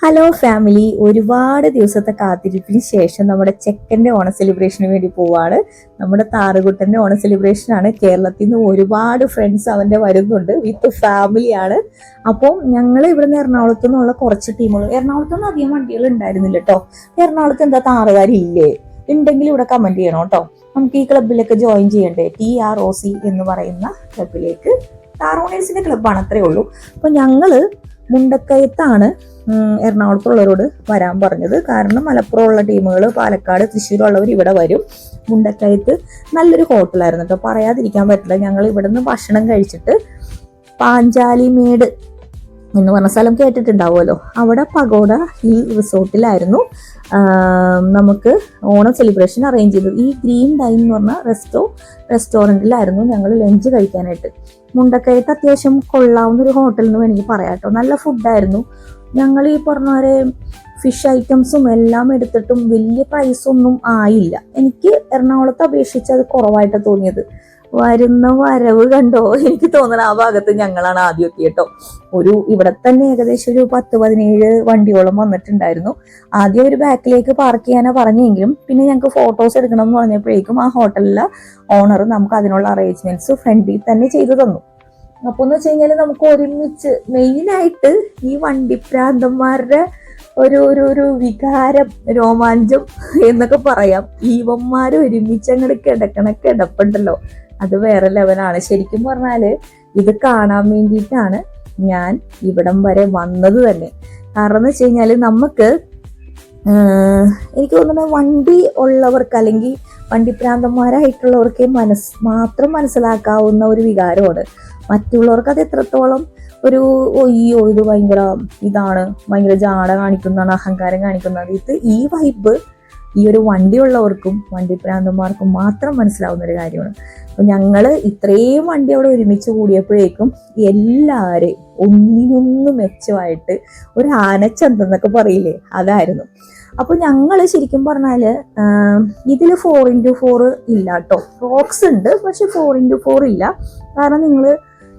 Hello family ഒരുപാട് ദിവസത്തെ കാത്തിരിപ്പിന് ശേഷം നമ്മുടെ ചെക്കന്റെ ഓണ സെലിബ്രേഷന് വേണ്ടി പോവാണ്. നമ്മുടെ താറുകുട്ടന്റെ ഓണ സെലിബ്രേഷനാണ് കേരളത്തിൽ നിന്ന് ഒരുപാട് ഫ്രണ്ട്സ് അവന്റെ വരുന്നുണ്ട്. വിത്ത് ഫാമിലിയാണ് അപ്പോൾ ഞങ്ങൾ ഇവിടുന്ന് എറണാകുളത്തു നിന്നുള്ള കുറച്ച് ടീമുകൾ എറണാകുളത്ത് നിന്ന് അധികം വണ്ടികൾ ഉണ്ടായിരുന്നില്ല കേട്ടോ എറണാകുളത്ത് എന്താ താറുകാരില്ലേ? ഉണ്ടെങ്കിൽ ഇവിടെ കമന്റ് ചെയ്യണം കേട്ടോ നമുക്ക് ഈ ക്ലബിലൊക്കെ ജോയിൻ ചെയ്യണ്ടേ? ടി ആർ ഒ സി എന്ന് പറയുന്ന ക്ലബിലേക്ക് താറോണേഴ്സിന്റെ ക്ലബ്ബാണ് അത്രേ ഉള്ളൂ. അപ്പോൾ ഞങ്ങൾ മുണ്ടക്കയത്താണ് എറണാകുളത്തുള്ളവരോട് വരാൻ പറഞ്ഞത്. കാരണം മലപ്പുറമുള്ള ടീമുകൾ പാലക്കാട് തൃശ്ശൂരുള്ളവർ ഇവിടെ വരും. മുണ്ടക്കയത്ത് നല്ലൊരു ഹോട്ടലായിരുന്നു കേട്ടോ. പറയാതിരിക്കാൻ പറ്റില്ല. ഞങ്ങൾ ഇവിടെ നിന്ന് ഭക്ഷണം കഴിച്ചിട്ട് പാഞ്ചാലിമേട് എന്ന് പറഞ്ഞ സ്ഥലം കേട്ടിട്ടുണ്ടാവുമല്ലോ. അവിടെ പഗോഡ ഹിൽ റിസോർട്ടിലായിരുന്നു. നമുക്ക് ഓണം സെലിബ്രേഷൻ അറേഞ്ച് ചെയ്തു ഈ ഗ്രീൻ ഡൈൻ എന്ന് പറഞ്ഞ റെസ്റ്റോ റെസ്റ്റോറന്റിലായിരുന്നു ഞങ്ങൾ ലഞ്ച് കഴിക്കാനായിട്ട്. മുണ്ടക്കയത്ത് അത്യാവശ്യം കൊള്ളാവുന്ന ഒരു ഹോട്ടൽ എന്ന് എനിക്ക് പറയാം കേട്ടോ. നല്ല ഫുഡായിരുന്നു ഞങ്ങൾ ഈ പറഞ്ഞ പോലെ ഫിഷ് ഐറ്റംസും എല്ലാം എടുത്തിട്ടും വലിയ പ്രൈസൊന്നും ആയില്ല. എനിക്ക് എറണാകുളത്ത് അപേക്ഷിച്ച് അത് കുറവായിട്ട് തോന്നിയത്. വരുന്ന വരവ് കണ്ടോ? എനിക്ക് തോന്നണ ആ ഭാഗത്ത് ഞങ്ങളാണ് ആദ്യം എത്തിയട്ടോ ഒരു ഇവിടെ തന്നെ ഏകദേശം ഒരു പത്ത് പതിനേഴ് വണ്ടിയോളം വന്നിട്ടുണ്ടായിരുന്നു. ആദ്യം ഒരു ബാക്കിലേക്ക് പാർക്ക് ചെയ്യാനാ പറഞ്ഞെങ്കിലും പിന്നെ ഞങ്ങൾക്ക് ഫോട്ടോസ് എടുക്കണം എന്ന് പറഞ്ഞപ്പോഴേക്കും ആ ഹോട്ടലിലെ ഓണർ നമുക്ക് അതിനുള്ള അറേഞ്ച്മെന്റ്സ് ഫ്രണ്ടിൽ തന്നെ ചെയ്തു തന്നു. അപ്പൊ എന്ന് വെച്ച് കഴിഞ്ഞാൽ നമുക്ക് ഒരുമിച്ച് മെയിനായിട്ട് ഈ വണ്ടിപ്രാന്തന്മാരുടെ ഒരു ഒരു ഒരു വികാരം രോമാഞ്ചം എന്നൊക്കെ പറയാം. ഈവന്മാർ ഒരുമിച്ച് അങ്ങോട്ട് കിടക്കണ കിടപ്പുണ്ടല്ലോ. അത് വേറെ ലെവലാണ് ശരിക്കും പറഞ്ഞാൽ ഇത് കാണാൻ വേണ്ടിയിട്ടാണ് ഞാൻ ഇവിടം വരെ വന്നത് തന്നെ. കാരണം എന്ന് വെച്ച് കഴിഞ്ഞാൽ നമുക്ക് എനിക്ക് തോന്നുന്നത് വണ്ടി ഉള്ളവർക്ക് അല്ലെങ്കിൽ വണ്ടിപ്രാന്തന്മാരായിട്ടുള്ളവർക്ക് മനസ് മാത്രം മനസ്സിലാക്കാവുന്ന ഒരു വികാരമാണ്. മറ്റുള്ളവർക്ക് അത് എത്രത്തോളം ഒരു ഒയ്യോ ഇത് ഭയങ്കര ഇതാണ് ഭയങ്കര ജാട കാണിക്കുന്നതാണ് അഹങ്കാരം കാണിക്കുന്നതാണ്. ഇത് ഈ വൈബ് ഈ ഒരു വണ്ടി ഉള്ളവർക്കും വണ്ടി പ്രാന്തന്മാർക്കും മാത്രം മനസ്സിലാവുന്ന ഒരു കാര്യമാണ്. അപ്പൊ ഞങ്ങൾ ഇത്രയും വണ്ടി അവിടെ ഒരുമിച്ച് കൂടിയപ്പോഴേക്കും എല്ലാവരെയും ഒന്നിനൊന്ന് മെച്ചമായിട്ട് ഒരു ആനച്ചന്തെന്നൊക്കെ പറയില്ലേ അതായിരുന്നു. അപ്പൊ ഞങ്ങൾ ശരിക്കും പറഞ്ഞാൽ ഇതിൽ ഫോർ ഇന്റു ഫോർ ഇല്ല കേട്ടോ റോക്സ് ഉണ്ട് പക്ഷെ ഫോർ ഇന്റു ഫോർ ഇല്ല. കാരണം നിങ്ങൾ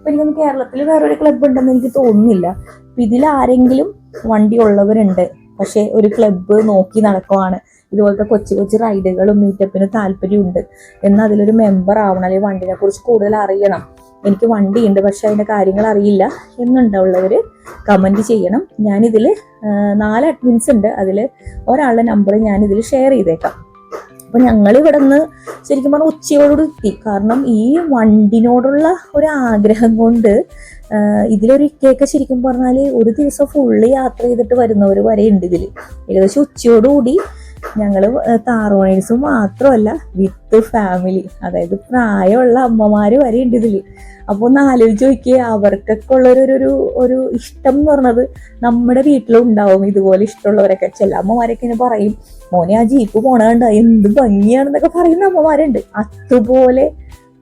എനിക്കൊന്ന് കേരളത്തിൽ വേറൊരു ക്ലബ്ബ് ഉണ്ടെന്ന് എനിക്ക് തോന്നുന്നില്ല. അപ്പൊ ഇതിൽ ആരെങ്കിലും വണ്ടി ഉള്ളവരുണ്ട്. പക്ഷെ ഒരു ക്ലബ്ബ് നോക്കി നടക്കുവാണ്. ഇതുപോലത്തെ കൊച്ചു കൊച്ചു റൈഡുകളും മീറ്റപ്പിന് താല്പര്യമുണ്ട്. എന്നാൽ അതിലൊരു മെമ്പർ ആവണം അല്ലെങ്കിൽ വണ്ടിനെ കുറിച്ച് കൂടുതൽ അറിയണം. എനിക്ക് വണ്ടി ഉണ്ട് പക്ഷെ അതിന്റെ കാര്യങ്ങൾ അറിയില്ല എന്നുണ്ടുള്ളവര് കമന്റ് ചെയ്യണം. ഞാനിതിൽ നാല് അഡ്മിൻസ് ഉണ്ട്. അതിൽ ഒരാളുടെ നമ്പർ ഞാൻ ഇതിൽ ഷെയർ ചെയ്തേക്കാം. അപ്പൊ ഞങ്ങൾ ഇവിടെ നിന്ന് ശരിക്കും പറഞ്ഞാൽ ഉച്ചയോട് എത്തി. കാരണം ഈ വണ്ടിനോടുള്ള ഒരു ആഗ്രഹം കൊണ്ട് ഇതിലൊരു ഇക്കയൊക്കെ ശരിക്കും പറഞ്ഞാൽ ഒരു ദിവസം ഫുള്ള് യാത്ര ചെയ്തിട്ട് വരുന്നവർ വരെ ഉണ്ട് ഇതിൽ ഏകദേശം ഉച്ചയോടുകൂടി ഞങ്ങൾ താറോണേഴ്സ് മാത്രമല്ല വിത്ത് ഫാമിലി അതായത് പ്രായമുള്ള അമ്മമാര് വരെ ഉണ്ട് ഇതിൽ അപ്പോൾ ഒന്ന് ആലോചിച്ച് നോക്കിയേ അവർക്കൊക്കെ ഉള്ളൊരു ഒരു- ഒരു ഇഷ്ടം എന്ന് പറഞ്ഞത് നമ്മുടെ വീട്ടിലും ഉണ്ടാവും ഇതുപോലെ ഇഷ്ടമുള്ളവരൊക്കെ. ചില അമ്മമാരൊക്കെ ഇങ്ങനെ പറയും മോനെ ആ ജീപ്പ് പോണ കണ്ട എന്ത് ഭംഗിയാണെന്നൊക്കെ പറയുന്ന അമ്മമാരുണ്ട്. അതുപോലെ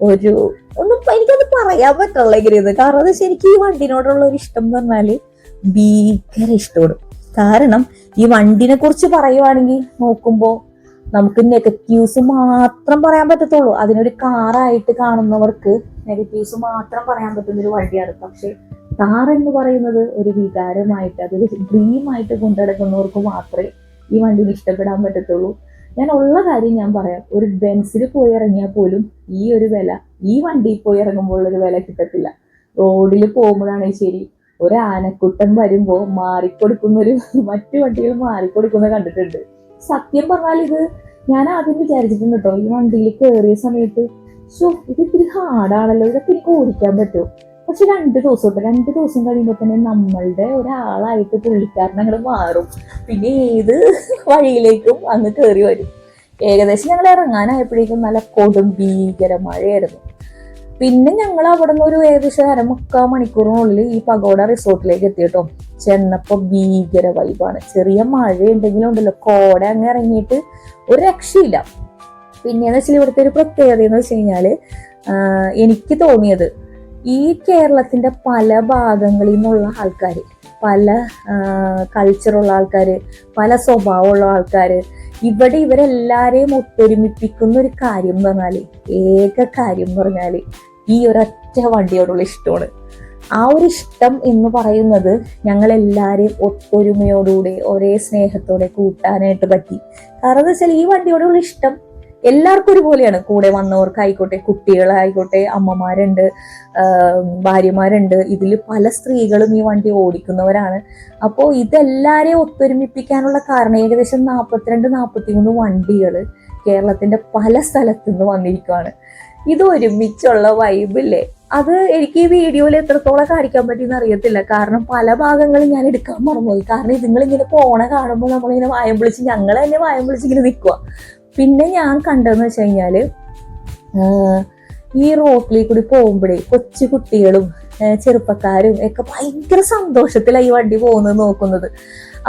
ഒരു ഒന്നും എനിക്കത് പറയാൻ പറ്റുള്ള ഇത് കാരണം അത് ശരിക്കും ഈ വണ്ടിനോടുള്ള ഒരു ഇഷ്ടം എന്ന് പറഞ്ഞാൽ ഭീകര ഇഷ്ടമാണ്. കാരണം ഈ വണ്ടിനെ കുറിച്ച് പറയുവാണെങ്കിൽ നോക്കുമ്പോൾ നമുക്ക് നെഗറ്റീവ്സ് മാത്രം പറയാൻ പറ്റത്തുള്ളൂ. അതിനൊരു കാറായിട്ട് കാണുന്നവർക്ക് നെഗറ്റീവ്സ് മാത്രം പറയാൻ പറ്റുന്ന ഒരു വണ്ടിയാണ് പക്ഷെ കാർ എന്ന് പറയുന്നത് ഒരു വികാരമായിട്ട് അതൊരു ഡ്രീമായിട്ട് കൊണ്ടുനടക്കുന്നവർക്ക് മാത്രമേ ഈ വണ്ടിയിൽ ഇഷ്ടപ്പെടാൻ പറ്റത്തുള്ളൂ. ഞാൻ ഉള്ള കാര്യം ഞാൻ പറയാം. ഒരു ബെൻസിൽ പോയി ഇറങ്ങിയാൽ പോലും ഈ ഒരു വില ഈ വണ്ടിയിൽ പോയി ഇറങ്ങുമ്പോൾ ഒരു വില കിട്ടത്തില്ല. റോഡിൽ പോകുമ്പോഴാണെങ്കിൽ ശരി ഒരു ആനക്കുട്ടൻ വരുമ്പോൾ മാറിക്കൊടുക്കുന്ന ഒരു മറ്റു വണ്ടികൾ മാറിക്കൊടുക്കുന്ന കണ്ടിട്ടുണ്ട്. സത്യം പറഞ്ഞാൽ ഇത് ഞാൻ ആദ്യം വിചാരിച്ചിട്ടുണ്ട് കേട്ടോ ഈ വണ്ടിയിൽ കയറിയ സമയത്ത് ഷോ ഇത് ഇത്തിരി ഹാർഡാണല്ലോ ഇതൊക്കെ എനിക്ക് ഓടിക്കാൻ പറ്റുമോ? പക്ഷെ രണ്ട് ദിവസം രണ്ട് ദിവസം കഴിയുമ്പോൾ തന്നെ നമ്മളുടെ ഒരാളായിട്ട് പുള്ളിക്കാരൻ മാറും. പിന്നെ ഏത് വഴിയിലേക്കും അങ്ങ് കയറി വരും. ഏകദേശം ഞങ്ങൾ ഇറങ്ങാനായപ്പോഴേക്കും നല്ല കൊടും ഭീകര മഴയായിരുന്നു. പിന്നെ ഞങ്ങൾ അവിടെ നിന്ന് ഒരു ഏകദേശം അരമുക്കാ മണിക്കൂറിനുള്ളിൽ ഈ പഗോഡ റിസോർട്ടിലേക്ക് എത്തിയിട്ടോ. ചെന്നപ്പോൾ ചെന്നപ്പോ ഭീകര വൈബാണ് ചെറിയ മഴയുണ്ടെങ്കിലും ഉണ്ടല്ലോ. കോട അങ്ങ് ഇറങ്ങിയിട്ട് ഒരു രക്ഷയില്ല. പിന്നെയെന്ന് വെച്ചാൽ ഇവിടുത്തെ ഒരു പ്രത്യേകത എന്ന് വെച്ച് കഴിഞ്ഞാൽ എനിക്ക് തോന്നിയത് ഈ കേരളത്തിന്റെ പല ഭാഗങ്ങളിൽ നിന്നുള്ള ആൾക്കാർ പല കൾച്ചറുള്ള ആൾക്കാർ പല സ്വഭാവമുള്ള ആൾക്കാർ ഇവിടെ ഇവരെല്ലാരെയും ഒത്തൊരുമിപ്പിക്കുന്ന ഒരു കാര്യം എന്ന് പറഞ്ഞാൽ ഏക കാര്യം എന്ന് പറഞ്ഞാൽ ഈ ഒരൊറ്റ വണ്ടിയോടുള്ള ഇഷ്ടമാണ്. ആ ഒരു ഇഷ്ടം എന്ന് പറയുന്നത് ഞങ്ങൾ എല്ലാവരെയും ഒത്തൊരുമയോടുകൂടി ഒരേ സ്നേഹത്തോടെ കൂട്ടാനായിട്ട് പറ്റി. കാരണം എന്താ വെച്ചാൽ ഈ വണ്ടിയോടുള്ള ഇഷ്ടം എല്ലാവർക്കും ഒരുപോലെയാണ്. കൂടെ വന്നവർക്കായിക്കോട്ടെ കുട്ടികളായിക്കോട്ടെ അമ്മമാരുണ്ട് ഭാര്യമാരുണ്ട്. ഇതിൽ പല സ്ത്രീകളും ഈ വണ്ടി ഓടിക്കുന്നവരാണ്. അപ്പോൾ ഇതെല്ലാവരെയും ഒത്തൊരുമിപ്പിക്കാനുള്ള കാരണം ഏകദേശം നാൽപ്പത്തിരണ്ട് നാൽപ്പത്തിമൂന്ന് വണ്ടികൾ കേരളത്തിന്റെ പല സ്ഥലത്തു നിന്ന് വന്നിരിക്കുകയാണ് ഇത് ഒരുമിച്ചുള്ള വൈബില്ലേ അത് എനിക്ക് ഈ വീഡിയോയിൽ എത്രത്തോളം കാണിക്കാൻ പറ്റിയെന്ന് അറിയത്തില്ല. കാരണം പല ഭാഗങ്ങളും ഞാൻ എടുക്കാൻ മറന്നുപോയി. കാരണം ഇതുങ്ങളിങ്ങനെ പോണ കാണുമ്പോൾ നമ്മളിങ്ങനെ വായം വിളിച്ച് ഞങ്ങൾ തന്നെ വായം വിളിച്ച് ഇങ്ങനെ നിൽക്കുക പിന്നെ ഞാൻ കണ്ടതെന്ന് വെച്ച് കഴിഞ്ഞാൽ ഈ റോട്ടിൽ കൂടി പോകുമ്പോഴേ കൊച്ചു കുട്ടികളും ചെറുപ്പക്കാരും ഒക്കെ ഭയങ്കര സന്തോഷത്തിലായി വണ്ടി പോകുന്നത് നോക്കുന്നത്.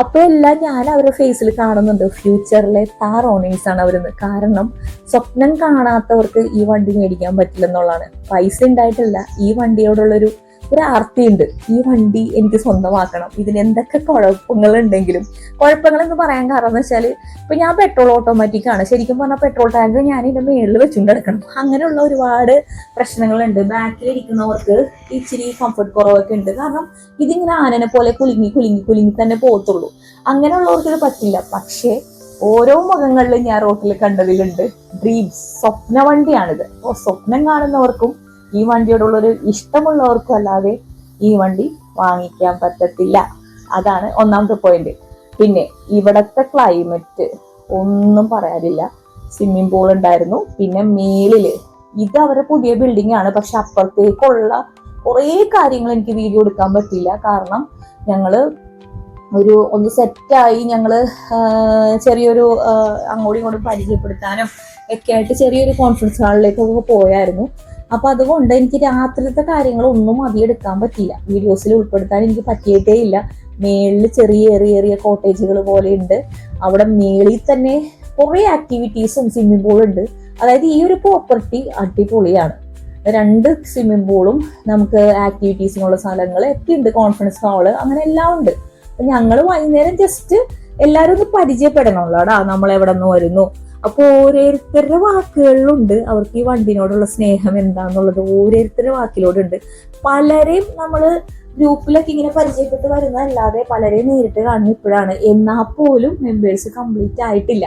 അപ്പൊ എല്ലാം ഞാൻ അവരുടെ ഫേസിൽ കാണുന്നുണ്ട്. ഫ്യൂച്ചറിലെ താർ ഓണേഴ്സ് ആണ് അവരെന്ന് കാരണം സ്വപ്നം കാണാത്തവർക്ക് ഈ വണ്ടി മേടിക്കാൻ പറ്റില്ല എന്നുള്ളതാണ് പൈസ ഉണ്ടായിട്ടില്ല. ഈ വണ്ടിയോടുള്ളൊരു ഒരു ആർത്തിയുണ്ട്. ഈ വണ്ടി എനിക്ക് സ്വന്തമാക്കണം. ഇതിന് എന്തൊക്കെ കുഴപ്പങ്ങൾ ഉണ്ടെങ്കിലും കുഴപ്പങ്ങൾ എന്ന് പറയാൻ കാരണം എന്ന് വെച്ചാൽ ഇപ്പൊ ഞാൻ പെട്രോൾ ഓട്ടോമാറ്റിക് ആണ്. ശരിക്കും പറഞ്ഞാൽ പെട്രോൾ ടാങ്ക് ഞാൻ ഇതിന്റെ മേളിൽ വെച്ചുകൊണ്ട് കിടക്കണം അങ്ങനെയുള്ള ഒരുപാട് പ്രശ്നങ്ങളുണ്ട്. ബാക്കിൽ ഇരിക്കുന്നവർക്ക് ഇച്ചിരി കംഫർട്ട് കുറവൊക്കെ ഉണ്ട്. കാരണം ഇതിങ്ങനെ ആനനെ പോലെ കുലുങ്ങി കുലുങ്ങി കുലുങ്ങി തന്നെ പോകത്തുള്ളൂ. അങ്ങനെയുള്ളവർക്ക് ഇത് പറ്റില്ല. പക്ഷേ ഓരോ മുഖങ്ങളിലും ഞാൻ റോട്ടിൽ കണ്ടതിലുണ്ട്. ഡ്രീംസ് സ്വപ്ന വണ്ടിയാണിത് അപ്പോൾ സ്വപ്നം കാണുന്നവർക്കും ഈ വണ്ടിയോടുള്ളൊരു ഇഷ്ടമുള്ളവർക്കും അല്ലാതെ ഈ വണ്ടി വാങ്ങിക്കാൻ പറ്റത്തില്ല. അതാണ് ഒന്നാമത്തെ പോയിന്റ് പിന്നെ ഇവിടത്തെ ക്ലൈമറ്റ് ഒന്നും പറയാനില്ല. സ്വിമ്മിംഗ് പൂൾ ഉണ്ടായിരുന്നു. പിന്നെ മേളിൽ ഇത് അവരെ പുതിയ ബിൽഡിംഗ് ആണ്. പക്ഷെ അപ്പുറത്തേക്കുള്ള കുറേ കാര്യങ്ങൾ എനിക്ക് വീഡിയോ എടുക്കാൻ പറ്റില്ല കാരണം ഞങ്ങൾ ഒരു ഒന്ന് സെറ്റായി ഞങ്ങൾ ചെറിയൊരു അങ്ങോട്ടും ഇങ്ങോട്ടും പരിചയപ്പെടുത്താനും ഒക്കെ ആയിട്ട് ചെറിയൊരു കോൺഫറൻസ് ഹാളിലേക്കൊക്കെ പോയായിരുന്നു. അപ്പൊ അതുകൊണ്ട് എനിക്ക് രാത്രിത്തെ കാര്യങ്ങളൊന്നും അധികം എടുക്കാൻ പറ്റിയില്ല. വീഡിയോസിൽ ഉൾപ്പെടുത്താൻ എനിക്ക് പറ്റിയിട്ടേ ഇല്ല. മേളിൽ ചെറിയ ഏറിയ ഏറിയ കോട്ടേജുകൾ പോലെ ഉണ്ട്. അവിടെ മേളിൽ തന്നെ കുറേ ആക്ടിവിറ്റീസും സ്വിമ്മിംഗ് പൂളും ഉണ്ട്. അതായത് ഈ ഒരു പ്രോപ്പർട്ടി അടിപൊളിയാണ്. രണ്ട് സ്വിമ്മിംഗ് പൂളും നമുക്ക് ആക്ടിവിറ്റീസിനുള്ള സ്ഥലങ്ങൾ ഒക്കെ ഉണ്ട് കോൺഫറൻസ് ഹാൾ അങ്ങനെ എല്ലാം ഉണ്ട്. ഞങ്ങൾ വൈകുന്നേരം ജസ്റ്റ് എല്ലാവരും ഒന്ന് പരിചയപ്പെടണമല്ലോ അടാ നമ്മൾ എവിടെ നിന്ന് വരുന്നു. അപ്പൊ ഓരോരുത്തരുടെ വാക്കുകളിലുണ്ട് അവർക്ക് ഈ വണ്ടിനോടുള്ള സ്നേഹം എന്താന്നുള്ളത് ഓരോരുത്തരുടെ വാക്കിലോടുണ്ട്. പലരെയും നമ്മൾ ഗ്രൂപ്പിലൊക്കെ ഇങ്ങനെ പരിചയപ്പെട്ട് വരുന്നതല്ലാതെ പലരെയും നേരിട്ട് കാണുന്ന ഇപ്പോഴാണ്. എന്നാൽ പോലും മെമ്പേഴ്സ് കംപ്ലീറ്റ് ആയിട്ടില്ല.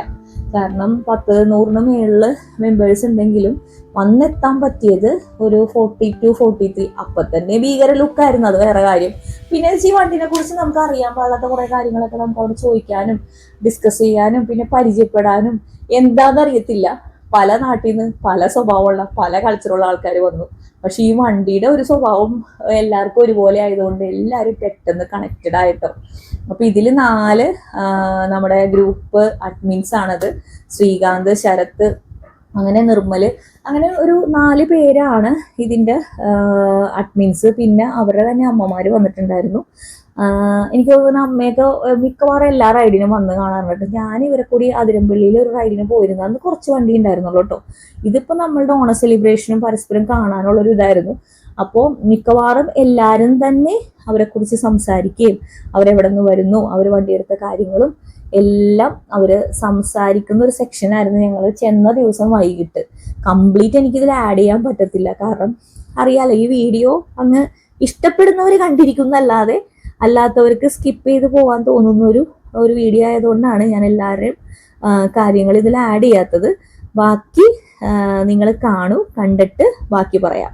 കാരണം പത്ത് നൂറിന് മേളിൽ മെമ്പേഴ്സ് ഉണ്ടെങ്കിലും വന്നെത്താൻ പറ്റിയത് ഒരു ഫോർട്ടി ടു ഫോർട്ടി ത്രീ അപ്പൊ തന്നെ ഭീകര ലുക്കായിരുന്നു അത് വേറെ കാര്യം. പിന്നെ ഈ വണ്ടിനെ കുറിച്ച് നമുക്ക് അറിയാൻ പാടാത്ത കുറെ കാര്യങ്ങളൊക്കെ നമുക്ക് അവിടെ ചോദിക്കാനും ഡിസ്കസ് ചെയ്യാനും പിന്നെ പരിചയപ്പെടാനും എന്താണെന്നറിയത്തില്ല പല നാട്ടിൽ നിന്ന് പല സ്വഭാവമുള്ള പല കൾച്ചറുള്ള ആൾക്കാർ വന്നു. പക്ഷെ ഈ വണ്ടിയുടെ ഒരു സ്വഭാവം എല്ലാവർക്കും ഒരുപോലെ ആയതുകൊണ്ട് എല്ലാവരും പെട്ടെന്ന് കണക്റ്റഡ് ആയിട്ടോ. അപ്പൊ ഇതിൽ നാല് നമ്മുടെ ഗ്രൂപ്പ് അഡ്മിൻസ് ആണത്. ശ്രീകാന്ത് ശരത്ത് അങ്ങനെ നിർമ്മൽ അങ്ങനെ ഒരു നാല് പേരാണ് ഇതിന്റെ അഡ്മിൻസ് പിന്നെ അവരുടെ തന്നെ അമ്മമാര് വന്നിട്ടുണ്ടായിരുന്നു. എനിക്ക് തോന്നുന്നു അമ്മയൊക്കെ മിക്കവാറും എല്ലാ റൈഡിനും വന്ന് കാണാറുണ്ട് ഞാൻ ഇവരെ കൂടി അതിരമ്പള്ളിയിൽ ഒരു റൈഡിന് പോയിരുന്നു. അന്ന് കുറച്ച് വണ്ടി ഉണ്ടായിരുന്നുള്ളൂ കേട്ടോ. ഇതിപ്പോ നമ്മളുടെ ഓണ സെലിബ്രേഷനും പരസ്പരം കാണാനുള്ള ഒരു ഇതായിരുന്നു. അപ്പോൾ മിക്കവാറും എല്ലാവരും തന്നെ അവരെ കുറിച്ച് സംസാരിക്കുകയും അവരെവിടെ നിന്ന് വരുന്നു അവർ വണ്ടിയെടുത്ത കാര്യങ്ങളും എല്ലാം അവർ സംസാരിക്കുന്ന ഒരു സെക്ഷനായിരുന്നു ഞങ്ങൾ ചെന്ന ദിവസം വൈകിട്ട്. കംപ്ലീറ്റ് എനിക്കിതിൽ ആഡ് ചെയ്യാൻ പറ്റത്തില്ല. കാരണം അറിയാലോ ഈ വീഡിയോ അങ്ങ് ഇഷ്ടപ്പെടുന്നവർ കണ്ടിരിക്കുന്നല്ലാതെ അല്ലാത്തവർക്ക് സ്കിപ്പ് ചെയ്ത് പോകാൻ തോന്നുന്ന ഒരു ഒരു വീഡിയോ ആയതുകൊണ്ടാണ് ഞാൻ എല്ലാവരുടെയും കാര്യങ്ങൾ ഇതിൽ ആഡ് ചെയ്യാത്തത്. ബാക്കി നിങ്ങൾ കാണൂ കണ്ടിട്ട് ബാക്കി പറയാം.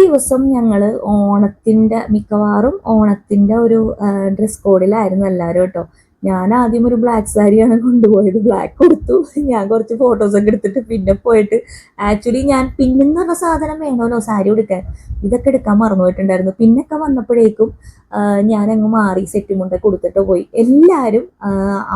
ദിവസം ഞങ്ങൾ ഓണത്തിന്റെ മിക്കവാറും ഓണത്തിന്റെ ഒരു ഡ്രസ് കോഡിലായിരുന്നു എല്ലാവരും കേട്ടോ. ഞാൻ ആദ്യം ഒരു ബ്ലാക്ക് സാരിയാണ് കൊണ്ടുപോയത്. ബ്ലാക്ക് കൊടുത്തു. ഞാൻ കുറച്ച് ഫോട്ടോസൊക്കെ എടുത്തിട്ട് പിന്നെ പോയിട്ട് ആക്ച്വലി ഞാൻ പിന്നെന്ന് പറഞ്ഞ സാധനം വേണമല്ലോ സാരി എടുക്കാൻ ഇതൊക്കെ എടുക്കാൻ മറന്നുപോയിട്ടുണ്ടായിരുന്നു പിന്നൊക്കെ വന്നപ്പോഴേക്കും ഞാൻ അങ്ങ് മാറി സെറ്റും മുണ്ട കൊടുത്തിട്ട് പോയി. എല്ലാവരും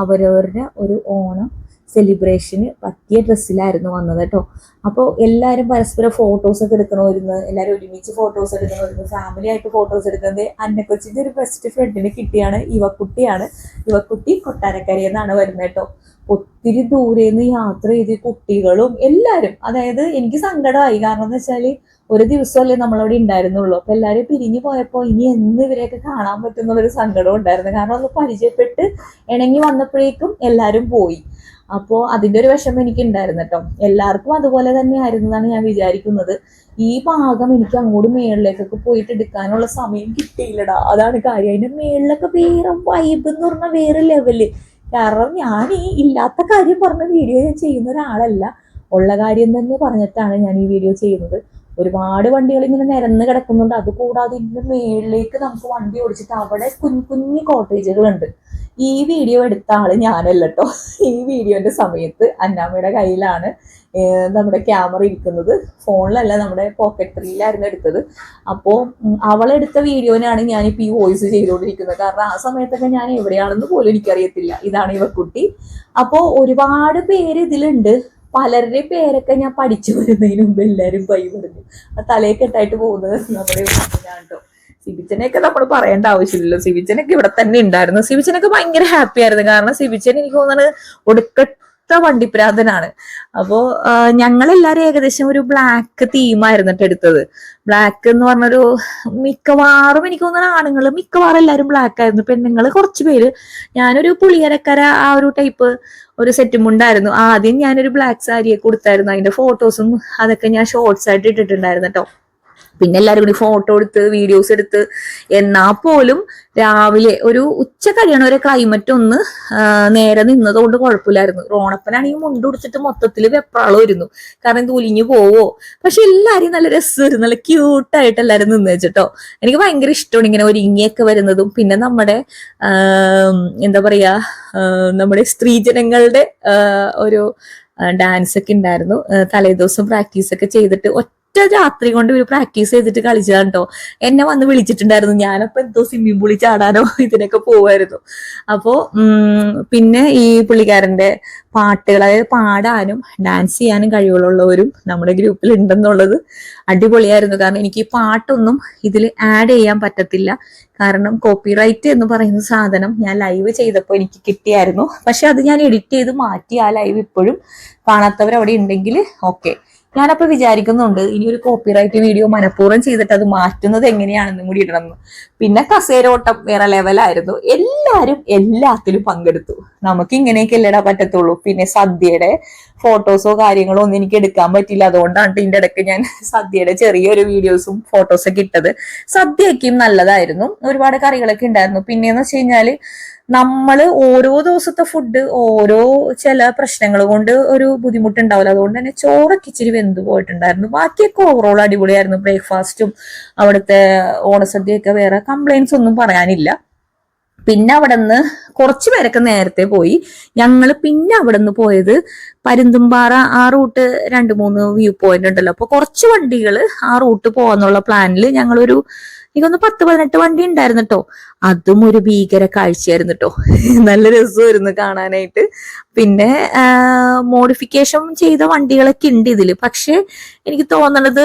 അവരവരുടെ ഒരു ഓണം സെലിബ്രേഷന് പറ്റിയ ഡ്രസ്സിലായിരുന്നു വന്നത് കേട്ടോ. അപ്പോൾ എല്ലാവരും പരസ്പരം ഫോട്ടോസ് ഒക്കെ എടുക്കണമായിരുന്നു. എല്ലാവരും ഒരുമിച്ച് ഫോട്ടോസ് എടുക്കണമായിരുന്നു. ഫാമിലി ആയിട്ട് ഫോട്ടോസ് എടുക്കുന്നത് അന്നക്കൊച്ചിന്റെ ഒരു ബെസ്റ്റ് ഫ്രണ്ടിന് കിട്ടിയാണ്. ഇവക്കുട്ടിയാണ്. ഇവക്കുട്ടി കൊട്ടാരക്കരി എന്നാണ് വരുന്നത് കേട്ടോ. ഒത്തിരി ദൂരെ നിന്ന് യാത്ര ചെയ്ത് കുട്ടികളും എല്ലാവരും അതായത് എനിക്ക് സങ്കടമായി. കാരണം എന്ന് വെച്ചാൽ ഒരു ദിവസമല്ലേ നമ്മളവിടെ ഉണ്ടായിരുന്നുള്ളൂ. അപ്പൊ എല്ലാവരും പിരിഞ്ഞു പോയപ്പോൾ ഇനി എന്ന് ഇവരെയൊക്കെ കാണാൻ പറ്റുന്നുള്ളൊരു സങ്കടം ഉണ്ടായിരുന്നു. കാരണം ഒന്ന് പരിചയപ്പെട്ട് ഇണങ്ങി വന്നപ്പോഴേക്കും എല്ലാവരും പോയി. അപ്പോൾ അതിന്റെ ഒരു വിഷമം എനിക്ക് ഉണ്ടായിരുന്നു കേട്ടോ. എല്ലാവർക്കും അതുപോലെ തന്നെ ആയിരുന്നു എന്നാണ് ഞാൻ വിചാരിക്കുന്നത്. ഈ ഭാഗം എനിക്ക് അങ്ങോട്ട് മേളിലേക്കൊക്കെ പോയിട്ട് എടുക്കാനുള്ള സമയം കിട്ടിയില്ലടാ. അതാണ് കാര്യം. അതിന്റെ മേളിലൊക്കെ വേറെ വൈബ് എന്ന് പറഞ്ഞാൽ വേറെ ലെവൽ കാരണം ഞാൻ ഈ ഇല്ലാത്ത കാര്യം പറഞ്ഞ വീഡിയോ ഞാൻ ചെയ്യുന്ന ഒരാളല്ല. ഉള്ള കാര്യം തന്നെ പറഞ്ഞിട്ടാണ് ഞാൻ ഈ വീഡിയോ ചെയ്യുന്നത്. ഒരുപാട് വണ്ടികൾ ഇങ്ങനെ നിരന്ന് കിടക്കുന്നുണ്ട്. അത് കൂടാതെ ഇതിന്റെ മേളിലേക്ക് നമുക്ക് വണ്ടി ഓടിച്ചിട്ട് അവിടെ കുഞ്ഞു കുഞ്ഞു കോട്ടേജുകൾ ഉണ്ട് ഈ വീഡിയോ എടുത്ത ആൾ ഞാനല്ല കേട്ടോ ഈ വീഡിയോന്റെ സമയത്ത് അന്നാമ്മയുടെ കയ്യിലാണ് നമ്മുടെ ക്യാമറ ഇരിക്കുന്നത്. ഫോണിലല്ല നമ്മുടെ പോക്കറ്റ് ത്രീയിലായിരുന്നു എടുത്തത്. അപ്പോൾ അവളെടുത്ത വീഡിയോനാണ് ഞാനിപ്പോൾ ഈ വോയിസ് ചെയ്തുകൊണ്ടിരിക്കുന്നത്. കാരണം ആ സമയത്തൊക്കെ ഞാൻ എവിടെയാണെന്ന് പോലും എനിക്കറിയത്തില്ല. ഇതാണ് ഇവക്കുട്ടി. അപ്പോൾ ഒരുപാട് പേര് ഇതിലുണ്ട്. പലരുടെ പേരൊക്കെ ഞാൻ പഠിച്ചു വരുന്നതിന് മുമ്പ് എല്ലാവരും പൈ പറഞ്ഞു ആ തലയെ കെട്ടായിട്ട് പോകുന്നത് നമ്മുടെ കേട്ടോ സിബിച്ചനെയൊക്കെ നമ്മൾ പറയേണ്ട ആവശ്യമില്ലല്ലോ. സിബിച്ചനൊക്കെ ഇവിടെ തന്നെ ഉണ്ടായിരുന്നു. സിബിച്ചനൊക്കെ ഭയങ്കര ഹാപ്പി ആയിരുന്നു. കാരണം സിബിച്ചൻ എനിക്ക് തോന്നുന്നത് ഒടുക്കത്ത വണ്ടിപ്രാന്തനാണ് അപ്പോ ഞങ്ങളെല്ലാരും ഏകദേശം ഒരു ബ്ലാക്ക് തീമായിരുന്നു എടുത്തത്. ബ്ലാക്ക് എന്ന് പറഞ്ഞൊരു മിക്കവാറും എനിക്ക് തോന്നുന്ന ആണുങ്ങൾ മിക്കവാറും എല്ലാവരും ബ്ലാക്ക് ആയിരുന്നു. പെണ്ണുങ്ങൾ കുറച്ച് പേര്. ഞാനൊരു പുളിയരക്കര ആ ഒരു ടൈപ്പ് ഒരു സെറ്റും ഉണ്ടായിരുന്നു. ആദ്യം ഞാനൊരു ബ്ലാക്ക് സാരിയെ കൊടുത്തായിരുന്നു. അതിന്റെ ഫോട്ടോസും അതൊക്കെ ഞാൻ ഷോർട്സ് ആയിട്ട് ഇട്ടിട്ടുണ്ടായിരുന്നു കേട്ടോ പിന്നെ എല്ലാവരും കൂടി ഫോട്ടോ എടുത്ത് വീഡിയോസ് എടുത്ത്. എന്നാ പോലും രാവിലെ ഒരു ഉച്ച കഴിയണ ഒരു ക്ലൈമറ്റ് ഒന്ന് നേരെ നിന്നത് കൊണ്ട് കുഴപ്പമില്ലായിരുന്നു. റോണപ്പനാണെങ്കിൽ മുണ്ടുടിച്ചിട്ട് മൊത്തത്തിൽ വെപ്രാളം വരുന്നു കാരണം തൂലിഞ്ഞു പോവോ. പക്ഷെ എല്ലാരെയും നല്ല രസമായിരുന്നു. നല്ല ക്യൂട്ടായിട്ട് എല്ലാരും നിന്ന് വെച്ചിട്ടോ. എനിക്ക് ഭയങ്കര ഇഷ്ടമാണ് ഇങ്ങനെ ഒരുങ്ങിയൊക്കെ വരുന്നതും. പിന്നെ നമ്മുടെ എന്താ പറയാ നമ്മുടെ സ്ത്രീജനങ്ങളുടെ ഒരു ഡാൻസ് ഒക്കെ ഉണ്ടായിരുന്നു. തലേദിവസം പ്രാക്ടീസ് ഒക്കെ ചെയ്തിട്ട് ഒറ്റ രാത്രി കൊണ്ട് ഒരു പ്രാക്ടീസ് ചെയ്തിട്ട് കളിച്ചതാണ് കേട്ടോ എന്നെ വന്ന് വിളിച്ചിട്ടുണ്ടായിരുന്നു. ഞാനപ്പോ എന്തോ സ്വിമ്മിംഗ് പൂളിൽ ചാടാനോ ഇതിനൊക്കെ പോവായിരുന്നു. അപ്പോ പിന്നെ ഈ പുള്ളിക്കാരന്റെ പാട്ടുകൾ അതായത് പാടാനും ഡാൻസ് ചെയ്യാനും കഴിവുള്ളവരും നമ്മുടെ ഗ്രൂപ്പിൽ ഉണ്ടെന്നുള്ളത് അടിപൊളിയായിരുന്നു. കാരണം എനിക്ക് ഈ പാട്ടൊന്നും ഇതിൽ ആഡ് ചെയ്യാൻ പറ്റത്തില്ല. കാരണം കോപ്പിറൈറ്റ് എന്ന് പറയുന്ന സാധനം ഞാൻ ലൈവ് ചെയ്തപ്പോൾ എനിക്ക് കിട്ടിയായിരുന്നു. പക്ഷെ അത് ഞാൻ എഡിറ്റ് ചെയ്ത് മാറ്റി. ആ ലൈവ് ഇപ്പോഴും കാണാത്തവർ അവിടെ ഉണ്ടെങ്കിൽ ഓക്കെ ഞാനപ്പോ വിചാരിക്കുന്നുണ്ട് ഇനി ഒരു കോപ്പിറൈറ്റ് വീഡിയോ മനഃപൂർവം ചെയ്തിട്ട് അത് മാറ്റുന്നത് എങ്ങനെയാണെന്നും കൂടി ഇടണം. പിന്നെ കസേരോട്ടം വേറെ ലെവലായിരുന്നു എല്ലാരും എല്ലാത്തിലും പങ്കെടുത്തു. നമുക്ക് ഇങ്ങനെയൊക്കെ അല്ലേടാ പറ്റത്തുള്ളൂ. പിന്നെ സദ്യയുടെ ഫോട്ടോസോ കാര്യങ്ങളോ ഒന്നും എനിക്ക് എടുക്കാൻ പറ്റില്ല അതുകൊണ്ടാണ് ഇതിന്റെ ഇടയ്ക്ക് ഞാൻ സദ്യയുടെ ചെറിയൊരു വീഡിയോസും ഫോട്ടോസൊക്കെ ഇട്ടത്. സദ്യയൊക്കെയും നല്ലതായിരുന്നു. ഒരുപാട് കറികളൊക്കെ ഉണ്ടായിരുന്നു. പിന്നെന്ന് വെച്ച് കഴിഞ്ഞാൽ നമ്മൾ ഓരോ ദിവസത്തെ ഫുഡ് ഓരോ ചില പ്രശ്നങ്ങൾ കൊണ്ട് ഒരു ബുദ്ധിമുട്ടുണ്ടാവില്ല. അതുകൊണ്ട് തന്നെ ചോറൊക്കെ ഇച്ചിരി വെന്ത് പോയിട്ടുണ്ടായിരുന്നു. ബാക്കിയൊക്കെ ഓവറോൾ അടിപൊളിയായിരുന്നു. ബ്രേക്ക്ഫാസ്റ്റും അവിടുത്തെ ഓണസദ്യയൊക്കെ വേറെ കംപ്ലൈൻസ് ഒന്നും പറയാനില്ല. പിന്നെ അവിടെ നിന്ന് കുറച്ച് പേരൊക്കെ നേരത്തെ പോയി. ഞങ്ങൾ പിന്നെ അവിടെ നിന്ന് പോയത് പരുന്തുംപാറ ആ റൂട്ട് രണ്ട് മൂന്ന് വ്യൂ പോയിന്റ് ഉണ്ടല്ലോ. അപ്പൊ കുറച്ച് വണ്ടികൾ ആ റൂട്ട് പോകാന്നുള്ള പ്ലാനിൽ ഞങ്ങളൊരു എനിക്കൊന്ന് പത്ത് പതിനെട്ട് വണ്ടി ഉണ്ടായിരുന്നു കേട്ടോ അതും ഒരു ഭീകര കാഴ്ചയായിരുന്നു കേട്ടോ നല്ല രസമായിരുന്നു കാണാനായിട്ട്. പിന്നെ മോഡിഫിക്കേഷൻ ചെയ്ത വണ്ടികളൊക്കെ ഉണ്ട് ഇതിൽ. പക്ഷെ എനിക്ക് തോന്നണത്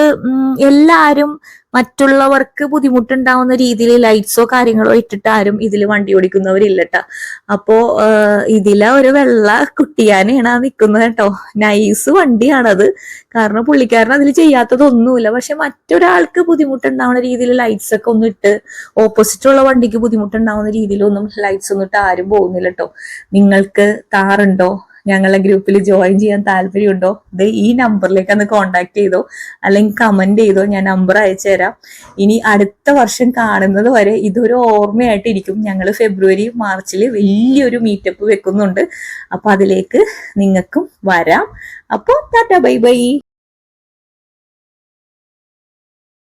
എല്ലാവരും മറ്റുള്ളവർക്ക് ബുദ്ധിമുട്ടുണ്ടാവുന്ന രീതിയിൽ ലൈറ്റ്സോ കാര്യങ്ങളോ ഇട്ടിട്ട് ആരും ഇതിൽ വണ്ടി ഓടിക്കുന്നവരില്ലട്ട. അപ്പോ ഇതിലെ ഒരു വെള്ള കുട്ടിയാനെയാണ് നിൽക്കുന്നത് കേട്ടോ. നൈസ് വണ്ടിയാണത്. കാരണം പുള്ളിക്കാരൻ അതിൽ ചെയ്യാത്തതൊന്നുമില്ല. പക്ഷെ മറ്റൊരാൾക്ക് ബുദ്ധിമുട്ടുണ്ടാവുന്ന രീതിയിൽ ലൈറ്റ്സ് ഒക്കെ ഒന്നും ഇട്ട് ഓപ്പോസിറ്റുള്ള വണ്ടിക്ക് ബുദ്ധിമുട്ടുണ്ടാവുന്ന രീതിയിലൊന്നും ലൈറ്റ്സ് ഒന്നും ഇട്ട് ആരും പോകുന്നില്ല കേട്ടോ നിങ്ങൾക്ക് താറുണ്ടോ ഞങ്ങളെ ഗ്രൂപ്പിൽ ജോയിൻ ചെയ്യാൻ താല്പര്യമുണ്ടോ? ഇത് ഈ നമ്പറിലേക്ക് ഒന്ന് കോണ്ടാക്ട് ചെയ്തോ? അല്ലെങ്കിൽ കമന്റ് ചെയ്തോ? ഞാൻ നമ്പർ അയച്ചു തരാം. ഇനി അടുത്ത വർഷം കാണുന്നത് വരെ ഇതൊരു ഓർമ്മയായിട്ടിരിക്കും. ഞങ്ങൾ ഫെബ്രുവരി മാർച്ചിൽ വലിയൊരു മീറ്റപ്പ് വെക്കുന്നുണ്ട്. അപ്പൊ അതിലേക്ക് നിങ്ങൾക്കും വരാം. അപ്പോൾ ടാറ്റ ബൈ ബൈ.